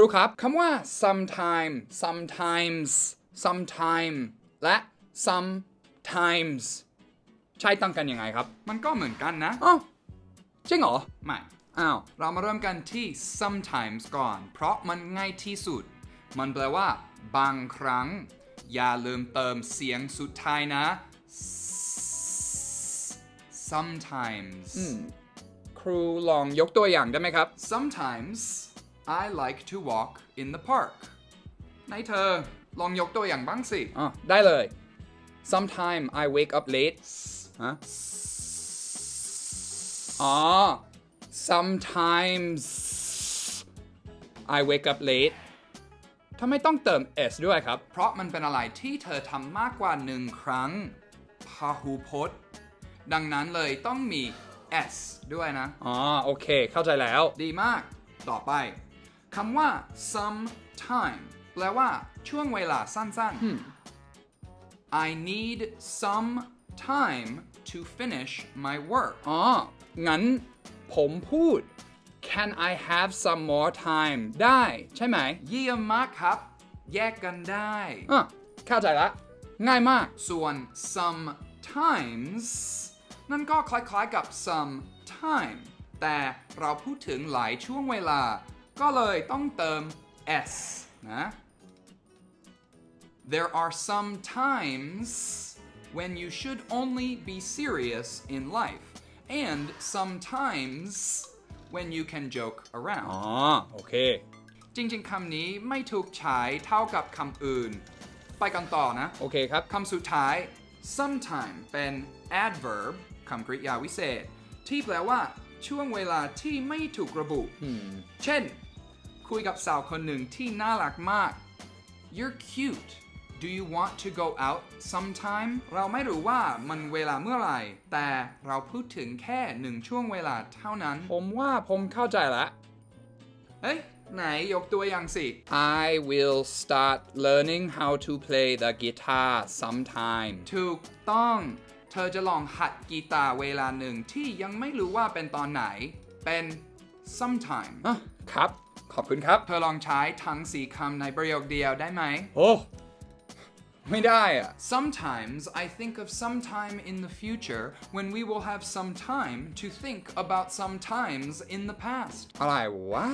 ครูครับคำว่า sometime sometimes sometime และ sometimes ใช้ตั้งกันยังไงครับ มันก็เหมือนกันนะอ๋อจริงเหรอ ไม่ อ้าว เรามาเริ่มกันที่ sometimes ก่อน เพราะมันง่ายที่สุด มันแปลว่า บางครั้ง อย่าลืมเติมเสียงสุดท้ายนะ sometimes ครูลองยกตัวอย่างได้ไหมครับ sometimes I like to walk in the park ไหนเธอ ลองยกตัวอย่างบ้างสิ อ๋อได้เลย sometime I wake up late ฮะอ๋อ sometimes I wake up late ทำไมต้องเติม s ด้วยครับ เพราะมันเป็นอะไรที่เธอทำมากกว่าหนึ่งครั้งพหูพจน์ ดังนั้นเลยต้องมี s ด้วยนะ อ๋อ โอเค เข้าใจแล้ว ดีมาก ต่อไป คำว่า sometime แปลว่าช่วงเวลาสั้นๆ I need some time to finish my work อ๋อ งั้นผมพูด can I have some more time ได้ใช่ไหม เยี่ยมมากครับ แยกกันได้ อะเข้าใจละ ง่ายมาก ส่วน sometimes นั่นก็คล้ายๆกับ some time แต่เราพูดถึงหลายช่วงเวลา ก็เลยต้องเติม s นะ There are some times when you should only be serious in life and sometimes when you can joke around อ๋อโอเค จริงๆคำนี้ไม่ถูกใช้เท่ากับคำอื่น ไปกันต่อนะ โอเคครับ คำสุดท้าย sometime เป็น adverb คำกริยาวิเศษ ที่แปลว่า ช่วงเวลาที่ไม่ถูกระบุ เช่น คุยกับสาวคนหนึ่งที่น่ารักมาก you're cute do you want to go out sometime เราไม่รู้ว่ามันเวลาเมื่อไหร่ แต่เราพูดถึงแค่หนึ่งช่วงเวลาเท่านั้น ผมว่าผมเข้าใจละเฮ้ยไหนยกตัวอย่างสิ I will start learning how to play the guitar sometime ถูกต้อง เธอจะลองหัดกีตาร์เวลาหนึ่งที่ยังไม่รู้ว่าเป็นตอนไหน เป็น sometime อะครับ ขอบคุณครับ เธอลองใช้ทั้งสี่คำในประโยคเดียวได้ไหม โอ้ ไม่ได้อะ Sometimes I think of some time in the future when we will have some time to think about some times in the past อะไรวะ